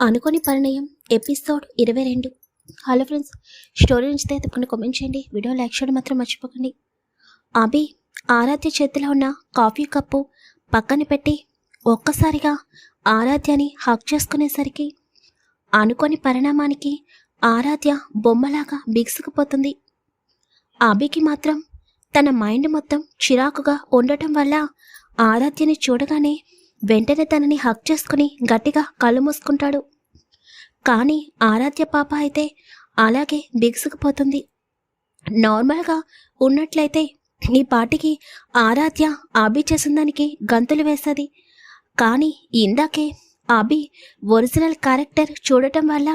అనుకోని పరిణయం ఎపిసోడ్ ఇరవై రెండు. హలో ఫ్రెండ్స్ స్టోరీ నచ్చితే తప్పకుండా కామెంట్ చేయండి వీడియో లైక్ చేయడం మాత్రం మర్చిపోకండి. అభి ఆరాధ్య చేతిలో ఉన్న కాఫీ కప్పు పక్కన పెట్టి ఒక్కసారిగా ఆరాధ్యని హక్ చేసుకునేసరికి అనుకోని పరిణామానికి ఆరాధ్య బొమ్మలాగా బిగుసుకుపోతుంది. అభికి మాత్రం తన మైండ్ మొత్తం చిరాకుగా ఉండటం వల్ల ఆరాధ్యని చూడగానే వెంటనే తనని హక్ చేసుకుని గట్టిగా కళ్ళు మూసుకుంటాడు. కానీ ఆరాధ్య పాప అయితే అలాగే బిగుసుకుపోతుంది నార్మల్గా ఉన్నట్లయితే ఈ పాటికి ఆరాధ్య అభి చేసిన దానికి గంతులు వేస్తుంది. కానీ ఇందాకే అభి ఒరిజినల్ క్యారెక్టర్ చూడటం వల్ల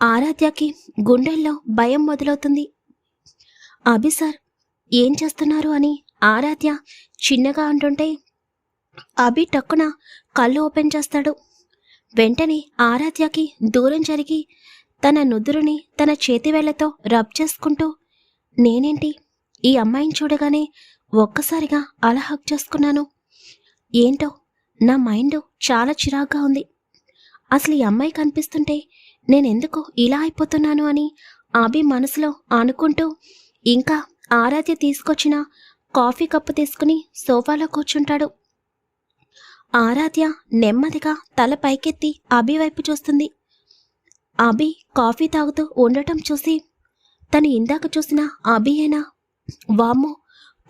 ఆరాధ్యకి గుండెల్లో భయం మొదలవుతుంది. అభి సార్ ఏం చేస్తున్నారు అని ఆరాధ్య చిన్నగా అంటుంటే అభి టక్కున కళ్ళు ఓపెన్ చేస్తాడు. వెంటనే ఆరాధ్యకి దూరం జరిగి తన నుదురుని తన చేతివేళ్ళతో రబ్ చేసుకుంటూ నేనేంటి? ఈ అమ్మాయిని చూడగానే ఒక్కసారిగా అలా హక్ చేసుకున్నాను. ఏంటో? నా మైండ్ చాలా చిరాగ్గా ఉంది. అసలు ఈ అమ్మాయి కనిపిస్తుంటే నేనెందుకు ఇలా అయిపోతున్నాను అని అభి మనసులో అనుకుంటూ ఇంకా ఆరాధ్య తీసుకొచ్చిన కాఫీ కప్పు తీసుకుని సోఫాలో కూర్చుంటాడు. ఆరాధ్య నెమ్మదిగా తల పైకెత్తి అభి వైపు చూస్తుంది. అభి కాఫీ తాగుతూ ఉండటం చూసి తను ఇందాక చూసిన అభియేనా వామ్మో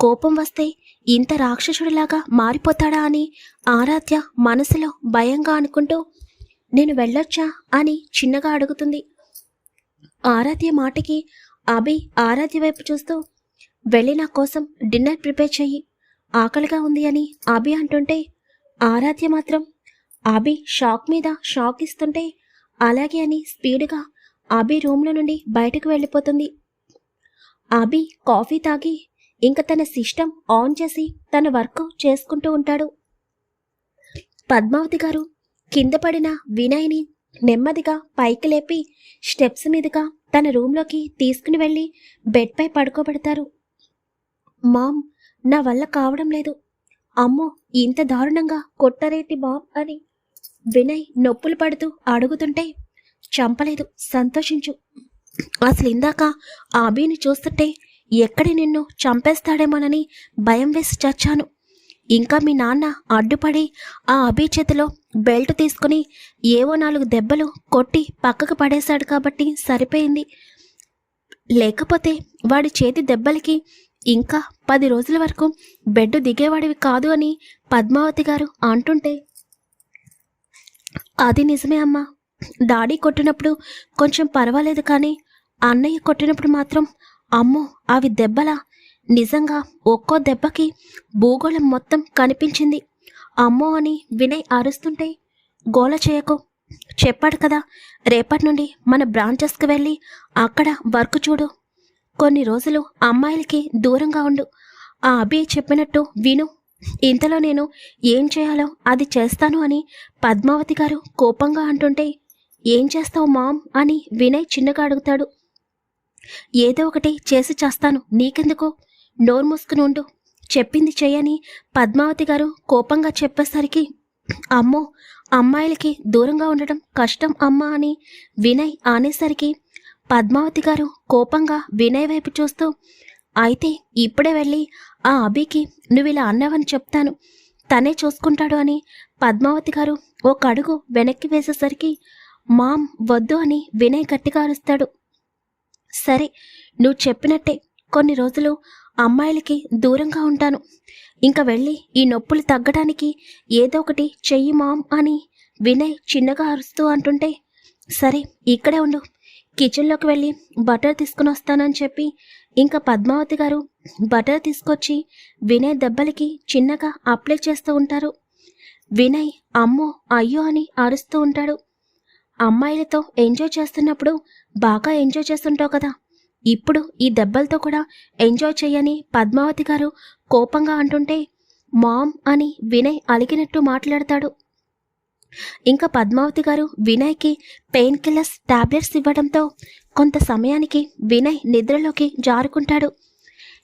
కోపం వస్తే ఇంత రాక్షసుడిలాగా మారిపోతాడా అని ఆరాధ్య మనసులో భయంగా అనుకుంటూ నేను వెళ్ళొచ్చా అని చిన్నగా అడుగుతుంది. ఆరాధ్య మాటకి అభి ఆరాధ్య వైపు చూస్తూ వెళ్ళి నా కోసం డిన్నర్ ప్రిపేర్ చెయ్యి ఆకలిగా ఉంది అని అభి అంటుంటే ఆరాధ్య మాత్రం అభి షాక్ మీద షాక్ ఇస్తుంటే అలాగే అని స్పీడ్గా అభి రూమ్లో నుండి బయటకు వెళ్ళిపోతుంది. అభి కాఫీ తాగి ఇంక తన సిస్టమ్ ఆన్ చేసి తన వర్క్ చేసుకుంటూ ఉంటాడు. పద్మావతి గారు కింద పడిన వినయ్ని నెమ్మదిగా పైకి లేపి స్టెప్స్ మీదుగా తన రూమ్లోకి తీసుకుని వెళ్ళి బెడ్పై పడుకోబెడతారు. మామ్ నా వల్ల కావడం లేదు. అమ్మో ఇంత దారుణంగా కొట్టరేటి బాబ్ అని వినయ్ నొప్పులు పడుతూ అడుగుతుంటే చంపలేదు సంతోషించు. అసలు ఇందాక ఆ అభిని చూస్తుంటే ఎక్కడి నిన్ను చంపేస్తాడేమోనని భయం వేసి చచ్చాను. ఇంకా మీ నాన్న అడ్డుపడి ఆ అభి చేతిలో బెల్ట్ తీసుకుని ఏవో నాలుగు దెబ్బలు కొట్టి పక్కకు పడేశాడు కాబట్టి సరిపోయింది. లేకపోతే వాడి చేతి దెబ్బలకి ఇంకా పది రోజుల వరకు బెడ్ దిగేవాడివి కాదు అని పద్మావతి గారు అంటుంటే అది నిజమే అమ్మా. డాడీ కొట్టినప్పుడు కొంచెం పర్వాలేదు కానీ అన్నయ్య కొట్టినప్పుడు మాత్రం అమ్మో అవి దెబ్బలా. నిజంగా ఒక్కో దెబ్బకి భూగోళం మొత్తం కనిపించింది. అమ్మో అని వినయ్ అరుస్తుంటే గోల చేయకు. చెప్పాడు కదా రేపటి నుండి మన బ్రాంచెస్కి వెళ్ళి అక్కడ వర్క్ చూడు. కొన్ని రోజులు అమ్మాయిలకి దూరంగా ఉండు. ఆ అభి చెప్పినట్టు విను. ఇంతలో నేను ఏం చేయాలో అది చేస్తాను అని పద్మావతి గారు కోపంగా అంటుంటే ఏం చేస్తావు మామ్? అని వినయ్ చిన్నగా అడుగుతాడు. ఏదో ఒకటి చేసి చేస్తాను. నీకెందుకు? నోరు మూసుకుని ఉండు. చెప్పింది చేయని పద్మావతి గారు కోపంగా చెప్పేసరికి అమ్మో అమ్మాయిలకి దూరంగా ఉండటం కష్టం అమ్మా అని వినయ్ ఆనేసరికి పద్మావతి గారు కోపంగా వినయ్ వైపు చూస్తూ అయితే ఇప్పుడే వెళ్ళి ఆ అభికి నువ్వు ఇలా అన్నావని చెప్తాను. తనే చూసుకుంటాడు అని పద్మావతి గారు ఒక అడుగు వెనక్కి వేసేసరికి మామ్ వద్దు అని వినయ్ గట్టిగా అరుస్తాడు. సరే నువ్వు చెప్పినట్టే. కొన్ని రోజులు అమ్మాయిలకి దూరంగా ఉంటాను. ఇంకా వెళ్ళి ఈ నొప్పులు తగ్గడానికి ఏదో ఒకటి చెయ్యి మామ్ అని వినయ్ చిన్నగా అరుస్తూ అంటుంటే సరే ఇక్కడే ఉండు. కిచెన్లోకి వెళ్ళి బటర్ తీసుకుని వస్తానని చెప్పి ఇంకా పద్మావతి గారు బటర్ తీసుకొచ్చి వినయ్ దెబ్బలకి చిన్నగా అప్లై చేస్తూ ఉంటారు. వినయ్ అమ్మో అయ్యో అని అరుస్తూ ఉంటాడు. అమ్మాయిలతో ఎంజాయ్ చేస్తున్నప్పుడు బాగా ఎంజాయ్ చేస్తుంటావు కదా. ఇప్పుడు ఈ దెబ్బలతో కూడా ఎంజాయ్ చేయని పద్మావతి గారు కోపంగా అంటుంటే మామ్ అని వినయ్ అలిగినట్టు మాట్లాడతాడు. ఇంకా పద్మావతి గారు వినయ్కి పెయిన్ కిల్లర్స్ టాబ్లెట్స్ ఇవ్వడంతో కొంత సమయానికి వినయ్ నిద్రలోకి జారుకుంటాడు.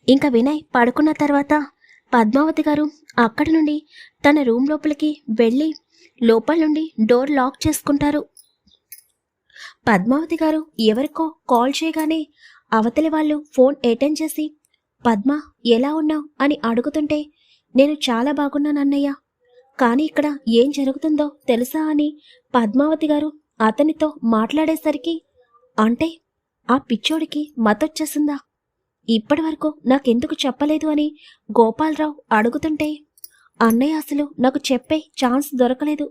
ఇంకా వినయ్ పడుకున్న తర్వాత పద్మావతి గారు అక్కడి నుండి తన రూమ్ లోపలికి వెళ్ళి లోపల నుండి డోర్ లాక్ చేసుకుంటారు. పద్మావతి గారు ఎవరికో కాల్ చేయగానే అవతలి వాళ్ళు ఫోన్ అటెండ్ చేసి పద్మ ఎలా ఉన్నావు? అని అడుగుతుంటే నేను చాలా బాగున్నాను అన్నయ్య. కానీ ఇక్కడ ఏం జరుగుతుందో తెలుసా అని పద్మావతి గారు అతనితో మాట్లాడేసరికి అంటే ఆ పిచ్చోడికి మతొచ్చేసిందా? ఇప్పటి వరకు నాకెందుకు చెప్పలేదు అని గోపాలరావు అడుగుతుంటే అన్నయ్య అసలు నాకు చెప్పే ఛాన్స్ దొరకలేదు.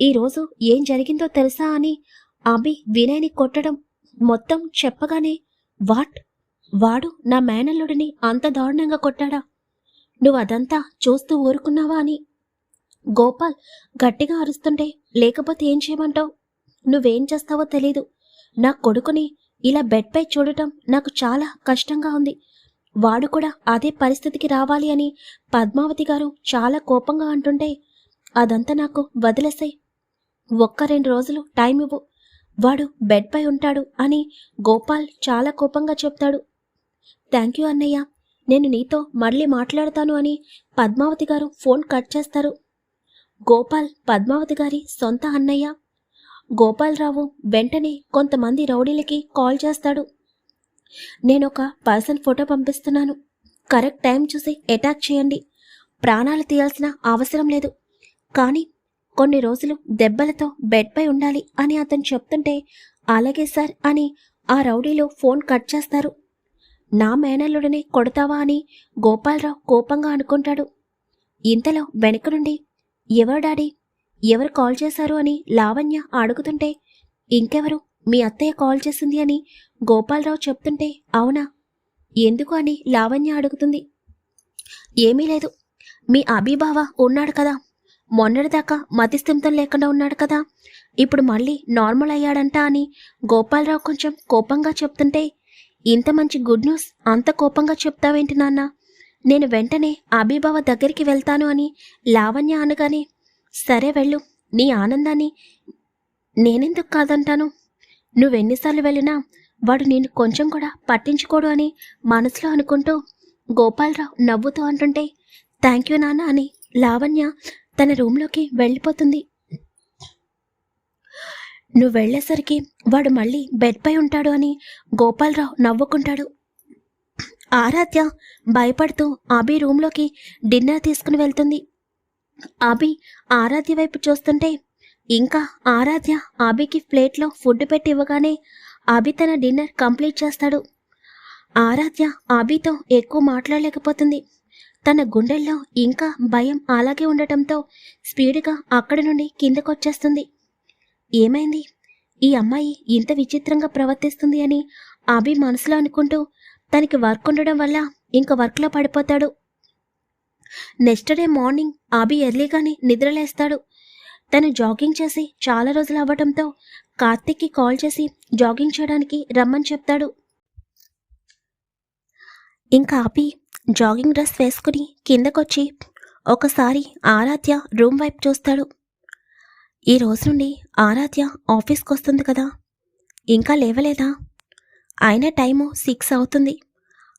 ఈరోజు ఏం జరిగిందో తెలుసా అని అభి వినయ్ని కొట్టడం మొత్తం చెప్పగానే వాట్? వాడు నా మేనల్లుడిని అంత దారుణంగా కొట్టాడా? నువ్వు అదంతా చూస్తూ ఊరుకున్నావా అని గోపాల్ గట్టిగా అరుస్తుంటే లేకపోతే ఏం చేయమంటావు? నువ్వేం చేస్తావో తెలీదు. నా కొడుకుని ఇలా బెడ్పై చూడటం నాకు చాలా కష్టంగా ఉంది. వాడు కూడా అదే పరిస్థితికి రావాలి అని పద్మావతి గారు చాలా కోపంగా అంటుంటే అదంతా నాకు వదిలేసాయి. ఒక్క రెండు రోజులు టైం ఇవ్వు. వాడు బెడ్పై ఉంటాడు అని గోపాల్ చాలా కోపంగా చెప్తాడు. థ్యాంక్ యూ అన్నయ్య. నేను నీతో మళ్ళీ మాట్లాడతాను అని పద్మావతి గారు ఫోన్ కట్ చేస్తారు. గోపాల్ పద్మావతి గారి సొంత అన్నయ్య. గోపాలరావు వెంటనే కొంతమంది రౌడీలకి కాల్ చేస్తాడు. నేను ఒక పర్సన్ ఫోటో పంపిస్తున్నాను. కరెక్ట్ టైం చూసి అటాక్ చేయండి. ప్రాణాలు తీయాల్సిన అవసరం లేదు. కానీ కొన్ని రోజులు దెబ్బలతో బెడ్పై ఉండాలి అని అతను చెప్తుంటే అలాగే సార్ అని ఆ రౌడీలు ఫోన్ కట్ చేస్తారు. నా మేనల్లుడిని కొడతావా అని గోపాలరావు కోపంగా అనుకుంటాడు. ఇంతలో వెనుక నుండి ఎవరు డాడీ? ఎవరు కాల్ చేశారు అని లావణ్య అడుగుతుంటే ఇంకెవరు? మీ అత్తయ్య కాల్ చేసింది అని గోపాలరావు చెప్తుంటే అవునా? ఎందుకు అని లావణ్య అడుగుతుంది. ఏమీ లేదు. మీ అభిబావ ఉన్నాడు కదా. మొన్నటిదాకా మతిస్థిమితం లేకుండా ఉన్నాడు కదా. ఇప్పుడు మళ్ళీ నార్మల్ అయ్యాడంట అని గోపాలరావు కొంచెం కోపంగా చెప్తుంటే ఇంత మంచి గుడ్ న్యూస్ అంత కోపంగా చెప్తావేంటి నాన్న? నేను వెంటనే అభిభవ దగ్గరికి వెళ్తాను అని లావణ్య అనగానే సరే వెళ్ళు నీ ఆనందాన్ని నేనెందుకు కాదంటాను? నువ్వెన్నిసార్లు వెళ్ళినా వాడు నేను కొంచెం కూడా పట్టించుకోడు అని మనసులో అనుకుంటూ గోపాలరావు నవ్వుతూ అంటుంటే థ్యాంక్ యూ నాన్న అని లావణ్య తన రూమ్లోకి వెళ్ళిపోతుంది. నువ్వు వెళ్ళేసరికి వాడు మళ్ళీ బెడ్పై ఉంటాడు అని గోపాలరావు నవ్వుకుంటాడు. ఆరాధ్య భయపడుతూ అభి రూమ్లోకి డిన్నర్ తీసుకుని వెళ్తుంది. అభి ఆరాధ్య వైపు చూస్తుంటే ఇంకా ఆరాధ్య అభికి ప్లేట్లో ఫుడ్ పెట్టి ఇవ్వగానే అభి తన డిన్నర్ కంప్లీట్ చేస్తాడు. ఆరాధ్య అభితో ఎక్కువ మాట్లాడలేకపోతుంది. తన గుండెల్లో ఇంకా భయం అలాగే ఉండటంతో స్పీడ్గా అక్కడి నుండి కిందకొచ్చేస్తుంది. ఏమైంది? ఈ అమ్మాయి ఇంత విచిత్రంగా ప్రవర్తిస్తుంది అని అభి మనసులో అనుకుంటూ తనకి వర్క్ ఉండడం వల్ల ఇంకా వర్క్లో పడిపోతాడు. నెక్స్ట్ డే మార్నింగ్ ఆబి ఎర్లీగానే నిద్రలేస్తాడు తను జాగింగ్ చేసి చాలా రోజులు అవ్వడంతో కార్తిక్కి కాల్ చేసి జాగింగ్ చేయడానికి రమ్మని చెప్తాడు. ఇంకా ఆపి జాగింగ్ డ్రెస్ వేసుకుని కిందకొచ్చి ఒకసారి ఆరాధ్య రూమ్ వైపు చూస్తాడు. ఈ రోజు నుండి ఆరాధ్య ఆఫీస్కి వస్తుంది కదా. ఇంకా లేవలేదా? అయిన టైము సిక్స్ అవుతుంది.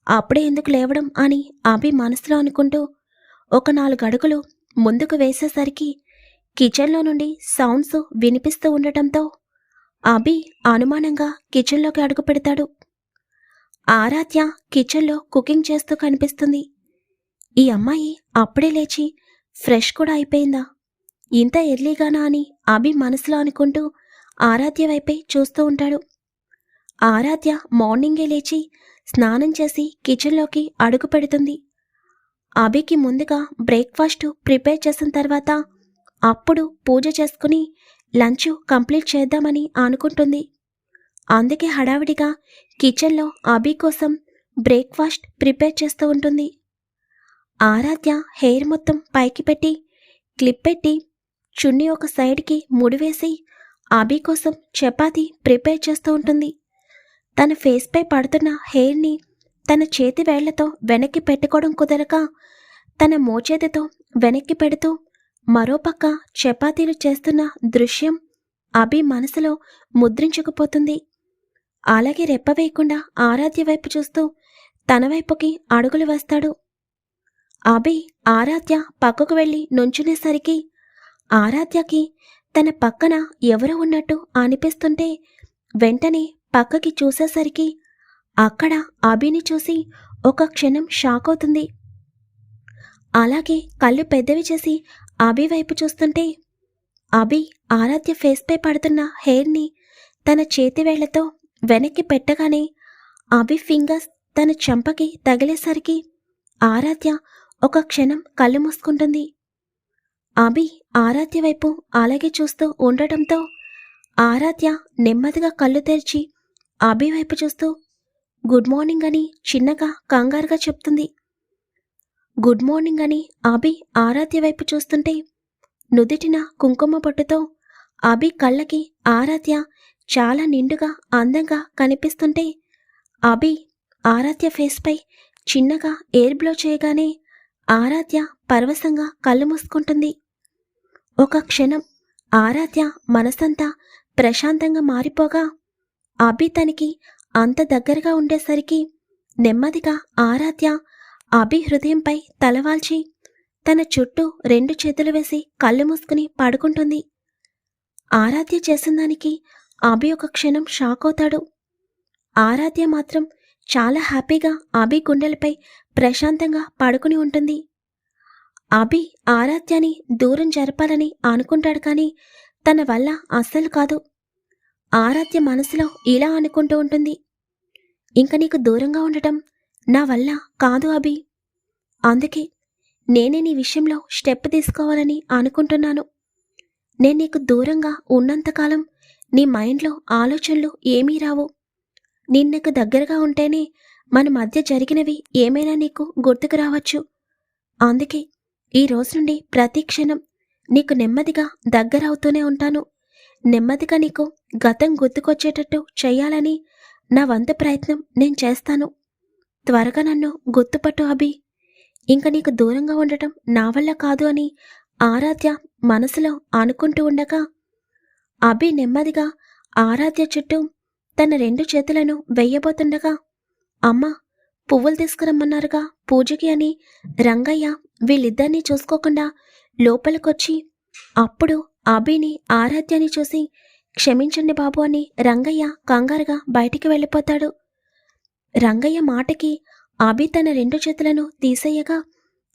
అప్పుడే ఎందుకు లేవడం అని అభి మనసులో అనుకుంటూ ఒక నాలుగు అడుగులు ముందుకు వేసేసరికి కిచెన్లో నుండి సౌండ్స్ వినిపిస్తూ ఉండటంతో అభి అనుమానంగా కిచెన్లోకి అడుగు పెడతాడు. ఆరాధ్య కిచెన్లో కుకింగ్ చేస్తూ కనిపిస్తుంది. ఈ అమ్మాయి అప్పుడే లేచి ఫ్రెష్ కూడా అయిపోయిందా? ఇంత ఎర్లీగానా అని అభి మనసులో అనుకుంటూ ఆరాధ్య వైపే చూస్తూ ఉంటాడు. ఆరాధ్య మార్నింగే లేచి స్నానం చేసి కిచెన్లోకి అడుగు పెడుతుంది. అభికి ముందుగా బ్రేక్ఫాస్ట్ ప్రిపేర్ చేసిన తర్వాత అప్పుడు పూజ చేసుకుని లంచ్ కంప్లీట్ చేద్దామని అనుకుంటుంది. అందుకే హడావిడిగా కిచెన్లో అభి కోసం బ్రేక్ఫాస్ట్ ప్రిపేర్ చేస్తూ ఉంటుంది. ఆరాధ్య హెయిర్ మొత్తం పైకి పెట్టి క్లిప్ పెట్టి చున్నీ ఒక సైడ్కి ముడివేసి అభి కోసం చపాతి ప్రిపేర్ చేస్తూ ఉంటుంది. తన ఫేస్పై పడుతున్న హెయిర్ని తన చేతి వేళ్ళతో వెనక్కి పెట్టుకోవడం కుదరక తన మోచేతితో వెనక్కి పెడుతూ మరోపక్క చపాతీలు చేస్తున్న దృశ్యం అభి మనసులో ముద్రించుకుపోతుంది. అలాగే రెప్పవేయకుండా ఆరాధ్య వైపు చూస్తూ తన వైపుకి అడుగులు వేస్తాడు. అభి ఆరాధ్య పక్కకు వెళ్ళి నుంచునేసరికి ఆరాధ్యకి తన పక్కన ఎవరో ఉన్నట్టు అనిపిస్తుంటే వెంటనే పక్కకి చూసేసరికి అక్కడ అభిని చూసి ఒక క్షణం షాక్ అవుతుంది. అలాగే కళ్ళు పెద్దవి చేసి అభి వైపు చూస్తుంటే అభి ఆరాధ్య ఫేస్పై పడుతున్న హెయిర్ని తన చేతి వేళ్ళతో వెనక్కి పెట్టగానే అభి ఫింగర్స్ తన చెంపకి తగిలేసరికి ఆరాధ్య ఒక క్షణం కళ్ళు మూసుకుంటుంది. అభి ఆరాధ్య వైపు అలాగే చూస్తూ ఉండటంతో ఆరాధ్య నెమ్మదిగా కళ్ళు తెరిచి అభి వైపు చూస్తూ గుడ్ మార్నింగ్ అని చిన్నగా కంగారుగా చెప్తుంది. గుడ్ మార్నింగ్ అని అభి ఆరాధ్య వైపు చూస్తుంటే నుదిటిన కుంకుమ పొట్టుతో అభి కళ్ళకి ఆరాధ్య చాలా నిండుగా అందంగా కనిపిస్తుంటే అభి ఆరాధ్య ఫేస్పై చిన్నగా ఎయిర్ బ్లో చేయగానే ఆరాధ్య పరవశంగా కళ్ళు మూసుకుంటుంది. ఒక క్షణం ఆరాధ్య మనసంతా ప్రశాంతంగా మారిపోగా అభి తనకి అంత దగ్గరగా ఉండేసరికి నెమ్మదిగా ఆరాధ్య అభి హృదయంపై తలవాల్చి తన చుట్టూ రెండు చేతులు వేసి కళ్ళు మూసుకుని పడుకుంటుంది. ఆరాధ్య చేసిన దానికి అభి ఒక క్షణం షాక్ అవుతాడు. ఆరాధ్య మాత్రం చాలా హ్యాపీగా అభి గుండెలపై ప్రశాంతంగా పడుకుని ఉంటుంది. అభి ఆరాధ్యాని దూరం జరపాలని అనుకుంటాడు కానీ తన వల్ల అస్సలు కాదు. ఆరాధ్య మనసులో ఇలా అనుకుంటూ ఉంటుంది. ఇంక నీకు దూరంగా ఉండటం నా వల్ల కాదు అభి. అందుకే నేనే నీ విషయంలో స్టెప్ తీసుకోవాలని అనుకుంటున్నాను. నేను నీకు దూరంగా ఉన్నంతకాలం నీ మైండ్లో ఆలోచనలు ఏమీ రావు. నేను నీకు దగ్గరగా ఉంటేనే మన మధ్య జరిగినవి ఏమైనా నీకు గుర్తుకు రావచ్చు. అందుకే ఈ రోజు నుండి ప్రతి క్షణం నీకు నెమ్మదిగా దగ్గరవుతూనే ఉంటాను. నెమ్మదిగా నీకు గతం గుర్తుకొచ్చేటట్టు చెయ్యాలని నా వంతు ప్రయత్నం నేను చేస్తాను. త్వరగా నన్ను గుర్తుపట్టు అభి. ఇంక నీకు దూరంగా ఉండటం నా వల్ల కాదు అని ఆరాధ్య మనసులో అనుకుంటూ ఉండగా అభి నెమ్మదిగా ఆరాధ్య చుట్టూ తన రెండు చేతులను వెయ్యబోతుండగా అమ్మ పువ్వులు తీసుకురమ్మన్నారుగా పూజకి అని రంగయ్య వీళ్ళిద్దరినీ చూసుకోకుండా లోపలికొచ్చి అప్పుడు అభిని ఆరాధ్యాన్ని చూసి క్షమించండి బాబు అని రంగయ్య కంగారుగా బయటికి వెళ్ళిపోతాడు. రంగయ్య మాటకి అభి తన రెండు చేతులను తీసేయగా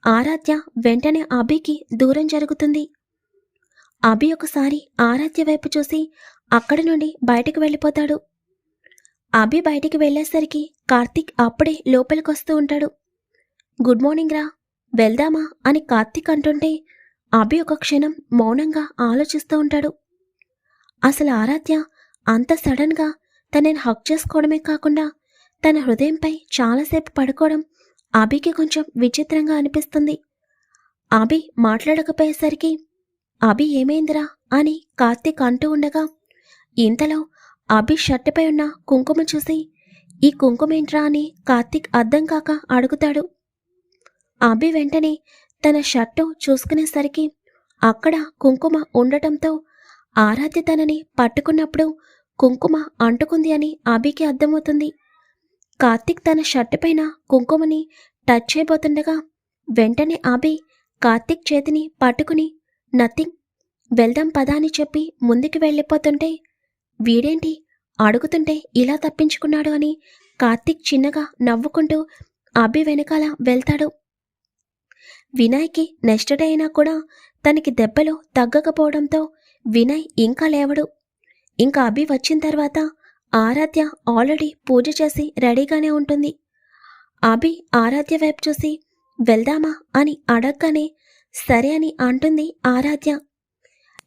ఆరాధ్య వెంటనే అభికి దూరం జరుగుతుంది. అభి ఒకసారి ఆరాధ్య వైపు చూసి అక్కడి నుండి బయటికి వెళ్ళిపోతాడు. అభి బయటికి వెళ్ళేసరికి కార్తీక్ అప్పుడే లోపలికొస్తూ ఉంటాడు. గుడ్ మార్నింగ్ రా వెళ్దామా అని కార్తీక్ అంటుంటే అభి ఒక క్షణం మౌనంగా ఆలోచిస్తూ ఉంటాడు. అసలు ఆరాధ్య అంత సడన్గా తనని హక్ చేసుకోవడమే కాకుండా తన హృదయంపై చాలాసేపు పడుకోవడం అభికి కొంచెం విచిత్రంగా అనిపిస్తుంది. అభి మాట్లాడకపోయేసరికి అభి ఏమైందిరా? అని కార్తీక్ అంటూ ఉండగా ఇంతలో అభి షర్టుపై ఉన్న కుంకుమ చూసి ఈ కుంకుమేంట్రా? అని కార్తీక్ అర్థం కాక అడుగుతాడు. అభి వెంటనే తన షర్టు చూసుకునేసరికి అక్కడ కుంకుమ ఉండటంతో ఆరాధ్య తనని పట్టుకున్నప్పుడు కుంకుమ అంటుకుంది అని అభికి అర్థమవుతుంది. కార్తిక్ తన షర్టు పైన కుంకుమని టచ్ చేయబోతుండగా వెంటనే అభి కార్తిక్ చేతిని పట్టుకుని నథింగ్ వెళ్దాం పదా అని చెప్పి ముందుకు వెళ్ళిపోతుంటే వీడేంటి అడుగుతుంటే ఇలా తప్పించుకున్నాడు అని కార్తిక్ చిన్నగా నవ్వుకుంటూ అభి వెనకాల వెళ్తాడు. వినయ్కి నెక్స్ట్ డే అయినా కూడా తనకి దెబ్బలు తగ్గకపోవడంతో వినయ్ ఇంకా లేవడు. ఇంకా అభి వచ్చిన తర్వాత ఆరాధ్య ఆల్రెడీ పూజ చేసి రెడీగానే ఉంటుంది. అభి ఆరాధ్య వైపు చూసి వెళ్దామా? అని అడగగానే సరే అని అంటుంది ఆరాధ్య.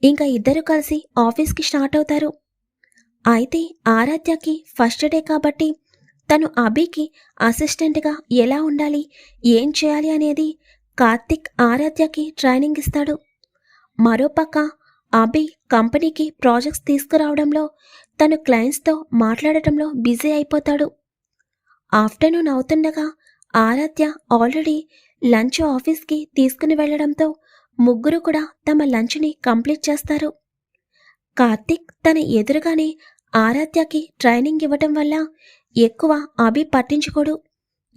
ఇంకా ఇద్దరు కలిసి ఆఫీస్కి స్టార్ట్ అవుతారు. అయితే ఆరాధ్యకి ఫస్ట్ డే కాబట్టి తను అభికి అసిస్టెంట్గా ఎలా ఉండాలి ఏం చేయాలి అనేది కార్తిక్ ఆరాధ్యకి ట్రైనింగ్ ఇస్తాడు. మరోపక్క అభి కంపెనీకి ప్రాజెక్ట్స్ తీసుకురావడంలో తను క్లయింట్స్తో మాట్లాడటంలో బిజీ అయిపోతాడు. ఆఫ్టర్నూన్ అవుతుండగా ఆరాధ్య ఆల్రెడీ లంచ్ ఆఫీస్కి తీసుకుని వెళ్ళడంతో ముగ్గురు కూడా తమ లంచ్ని కంప్లీట్ చేస్తారు. కార్తిక్ తన ఎదురుగానే ఆరాధ్యకి ట్రైనింగ్ ఇవ్వటం వల్ల ఎక్కువ అభి పట్టించుకోడు.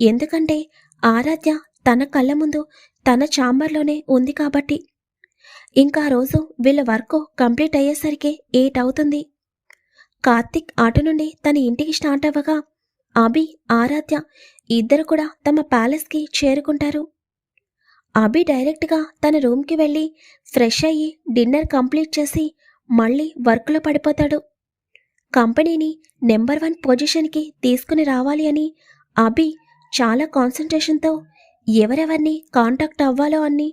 ఎందుకంటే ఆరాధ్య తన కళ్ళ ముందు తన ఛాంబర్లోనే ఉంది కాబట్టి. ఇంకా ఆ రోజు వీళ్ళ వర్క్ కంప్లీట్ అయ్యేసరికి ఎయిట్ అవుతుంది. కార్తిక్ ఆట నుండి తన ఇంటికి స్టార్ట్ అవ్వగా అభి ఆరాధ్య ఇద్దరు కూడా తమ ప్యాలెస్కి చేరుకుంటారు. అభి డైరెక్ట్గా తన రూమ్కి వెళ్ళి ఫ్రెష్ అయ్యి డిన్నర్ కంప్లీట్ చేసి మళ్ళీ వర్క్లో పడిపోతాడు. కంపెనీని నెంబర్ వన్ పొజిషన్కి తీసుకుని రావాలి అని అభి చాలా కాన్సన్ట్రేషన్తో ఎవరెవరిని కాంటాక్ట్ అవ్వాలో అన్ని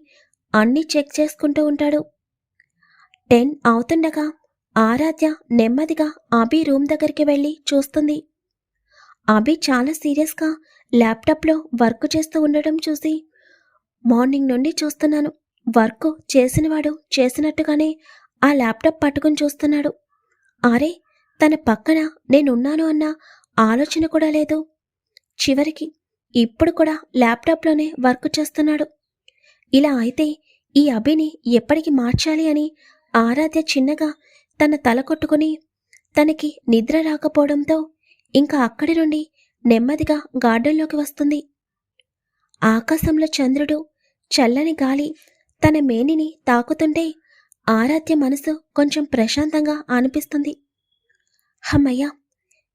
అన్నీ చెక్ చేసుకుంటూ ఉంటాడు. టెన్ అవుతుండగా ఆరాధ్య నెమ్మదిగా అభి రూమ్ దగ్గరికి వెళ్ళి చూస్తుంది. అభి చాలా సీరియస్గా ల్యాప్టాప్లో వర్క్ చేస్తూ ఉండడం చూసి మార్నింగ్ నుండి చూస్తున్నాను. వర్క్ చేసినవాడు చేసినట్టుగానే ఆ ల్యాప్టాప్ పట్టుకుని చూస్తున్నాడు. అరే తన పక్కన నేనున్నాను అన్న ఆలోచన కూడా లేదు. చివరికి ఇప్పుడు కూడా ల్యాప్టాప్లోనే వర్క్ చేస్తున్నాడు. ఇలా అయితే ఈ అభిని ఎప్పటికి మార్చాలి అని ఆరాధ్య చిన్నగా తన తల కొట్టుకుని తనకి నిద్ర రాకపోవడంతో ఇంకా అక్కడి నుండి నెమ్మదిగా గార్డెన్లోకి వస్తుంది. ఆకాశంలో చంద్రుడు చల్లని గాలి తన మేనిని తాకుతుంటే ఆరాధ్య మనసు కొంచెం ప్రశాంతంగా అనిపిస్తుంది. హమ్మయ్య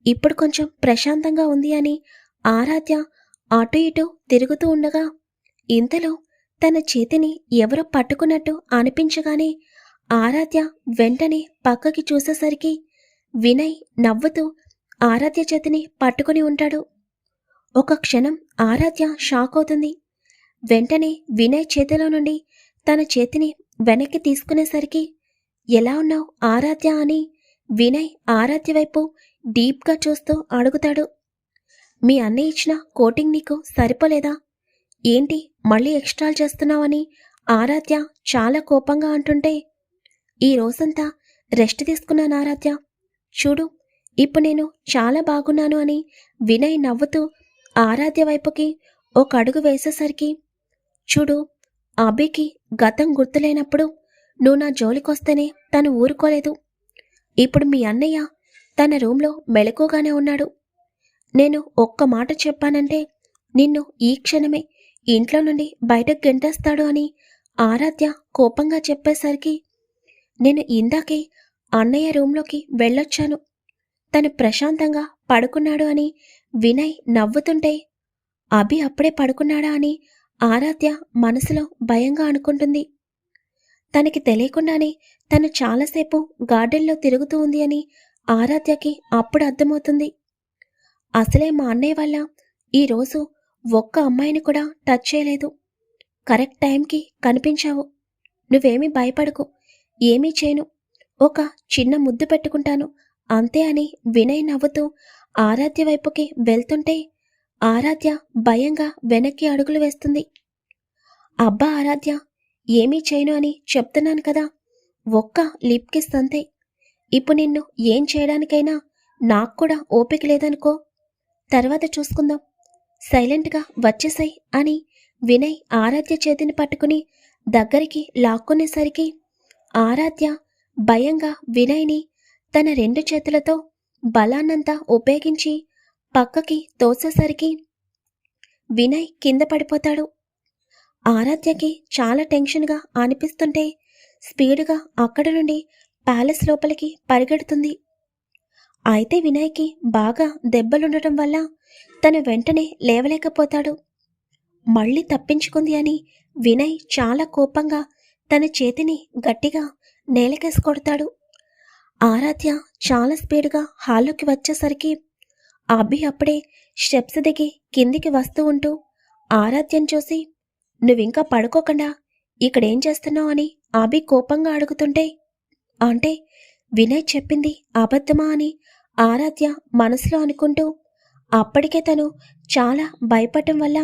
ఇప్పుడు కొంచెం ప్రశాంతంగా ఉంది అని ఆరాధ్య అటు ఇటు తిరుగుతూ ఉండగా ఇంతలో తన చేతిని ఎవరో పట్టుకున్నట్టు అనిపించగానే ఆరాధ్య వెంటనే పక్కకి చూసేసరికి వినయ్ నవ్వుతూ ఆరాధ్య చేతిని పట్టుకుని ఉంటాడు. ఒక క్షణం ఆరాధ్య షాక్ అవుతుంది. వెంటనే వినయ్ చేతిలో నుండి తన చేతిని వెనక్కి తీసుకునేసరికి ఎలా ఉన్నావు ఆరాధ్య? అని వినయ్ ఆరాధ్య వైపు డీప్గా చూస్తూ అడుగుతాడు. మీ అన్నయ్య ఇచ్చిన కోటింగ్ నీకు సరిపోలేదా? ఏంటి మళ్ళీ ఎక్స్ట్రాలు చేస్తున్నావని ఆరాధ్య చాలా కోపంగా అంటుంటే ఈ రోజంతా రెస్ట్ తీసుకున్నాను ఆరాధ్య. చూడు ఇప్పుడు నేను చాలా బాగున్నాను అని వినయ్ నవ్వుతూ ఆరాధ్య వైపుకి ఒక అడుగు వేసేసరికి చూడు అభికి గతం గుర్తులేనప్పుడు నువ్వు నా జోలికొస్తేనే తను ఊరుకోలేదు. ఇప్పుడు మీ అన్నయ్య తన రూంలో మెలకుగానే ఉన్నాడు. నేను ఒక్క మాట చెప్పానంటే నిన్ను ఈ క్షణమే ఇంట్లో నుండి బయటకు గెంటేస్తాడు అని ఆరాధ్య కోపంగా చెప్పేసరికి నేను ఇందాకే అన్నయ్య రూంలోకి వెళ్ళొచ్చాను. తను ప్రశాంతంగా పడుకున్నాడు అని వినయ్ నవ్వుతుంటే అభి అప్పుడే పడుకున్నాడా? అని ఆరాధ్య మనసులో భయంగా అనుకుంటుంది. తనకి తెలియకుండానే తను చాలాసేపు గార్డెన్లో తిరుగుతూ ఉంది అని ఆరాధ్యకి అప్పుడు అర్థమవుతుంది. అసలే మా అన్నయ్య వల్ల ఈరోజు ఒక్క అమ్మాయిని కూడా టచ్ చేయలేదు. కరెక్ట్ టైంకి కనిపించావు. నువ్వేమీ భయపడకు ఏమీ చేయను. ఒక చిన్న ముద్దు పెట్టుకుంటాను. అంతే అని వినయ్ నవ్వుతూ ఆరాధ్య వైపుకి వెళ్తుంటే ఆరాధ్య భయంగా వెనక్కి అడుగులు వేస్తుంది. అబ్బా ఆరాధ్య ఏమీ చేయను అని చెప్తున్నాను కదా. ఒక్క లిప్ అంతే. ఇప్పుడు నిన్ను ఏం చేయడానికైనా నాకు కూడా ఓపిక లేదనుకో. తర్వాత చూసుకుందాం. సైలెంట్గా వచ్చేసాయి అని వినయ్ ఆరాధ్య చేతిని పట్టుకుని దగ్గరికి లాక్కునేసరికి ఆరాధ్య భయంగా వినయ్ని తన రెండు చేతులతో బలాన్నంతా ఉపయోగించి పక్కకి తోసేసరికి వినయ్ కింద పడిపోతాడు. ఆరాధ్యకి చాలా టెన్షన్గా అనిపిస్తుంటే స్పీడ్గా అక్కడి నుండి ప్యాలెస్ లోపలికి పరిగెడుతుంది. అయితే వినయ్కి బాగా దెబ్బలుండటం వల్ల తను వెంటనే లేవలేకపోతాడు. మళ్ళీ తప్పించుకుంది అని వినయ్ చాలా కోపంగా తన చేతిని గట్టిగా నేలకేసి కొడతాడు. ఆరాధ్య చాలా స్పీడ్గా హాల్లోకి వచ్చేసరికి అభి అప్పుడే స్టెప్స్ దిగి కిందికి వస్తూ ఉంటూ ఆరాధ్యం చూసి నువ్వింకా పడుకోకుండా ఇక్కడేం చేస్తున్నావు? అని అభి కోపంగా అడుగుతుంటే అంటే వినయ్ చెప్పింది అబద్ధమా? అని ఆరాధ్య మనసులో అనుకుంటూ అప్పటికే తను చాలా భయపడటం వల్ల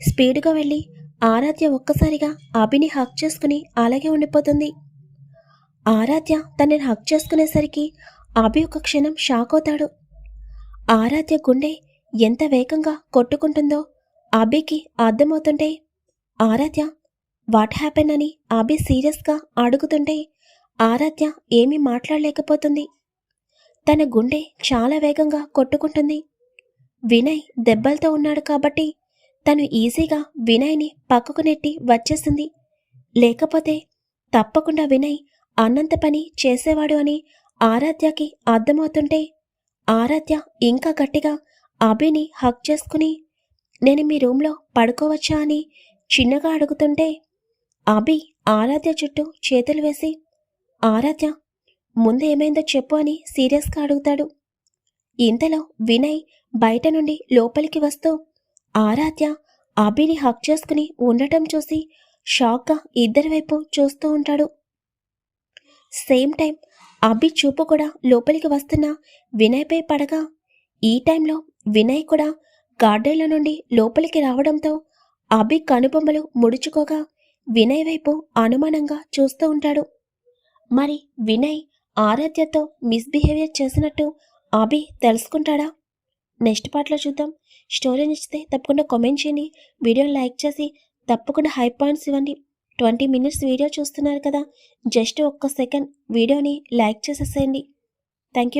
స్పీడ్గా వెళ్ళి ఆరాధ్య ఒక్కసారిగా అభిని హక్ చేసుకుని అలాగే ఉండిపోతుంది. ఆరాధ్య తనని హక్ చేసుకునేసరికి అభి ఒక క్షణం షాక్ అవుతాడు. ఆరాధ్య గుండె ఎంత వేగంగా కొట్టుకుంటుందో అభికి అర్థమవుతుంటే ఆరాధ్య వాట్ హ్యాపెన్ అని అభి సీరియస్గా అడుగుతుంటే ఆరాధ్య ఏమీ మాట్లాడలేకపోతుంది. తన గుండె చాలా వేగంగా కొట్టుకుంటుంది. వినయ్ దెబ్బలతో ఉన్నాడు కాబట్టి తను ఈజీగా వినయ్ని పక్కకు నెట్టి వచ్చేసింది లేకపోతే తప్పకుండా వినయ్ అన్నంత పని చేసేవాడు అని ఆరాధ్యకి అర్థమవుతుంటే ఆరాధ్య ఇంకా గట్టిగా అభిని హక్ చేసుకుని నేను మీ రూమ్లో పడుకోవచ్చా? అని చిన్నగా అడుగుతుంటే అభి ఆరాధ్య చుట్టూ చేతులు వేసి ఆరాధ్య ముందు ఏమైందో చెప్పు అని సీరియస్గా అడుగుతాడు. ఇంతలో వినయ్ బయట నుండి లోపలికి వస్తూ ఆరాధ్య అభిని హక్ చేసుకుని ఉండటం చూసి షాక్గా ఇద్దరి వైపు చూస్తూ ఉంటాడు. సేమ్ టైం అభి చూపు కూడా లోపలికి వస్తున్న వినయ్పై పడగా ఈ టైంలో వినయ్ కూడా గార్డెన్ల నుండి లోపలికి రావడంతో అభి కనుబొమ్మలు ముడుచుకోగా వినయ్ వైపు అనుమానంగా చూస్తూ ఉంటాడు. మరి వినయ్ ఆరాధ్యతో మిస్బిహేవియర్ చేసినట్టు అభి తెలుసుకుంటాడా? నెక్స్ట్ పార్ట్లో చూద్దాం. స్టోరీ నచ్చితే తప్పకుండా కామెంట్ చేయండి. వీడియోని లైక్ చేసి తప్పకుండా హై పాయింట్స్ ఇవ్వండి. ట్వంటీ మినిట్స్ వీడియో చూస్తున్నారు కదా. జస్ట్ ఒక్క సెకండ్ వీడియోని లైక్ చేసేసేయండి. Thank you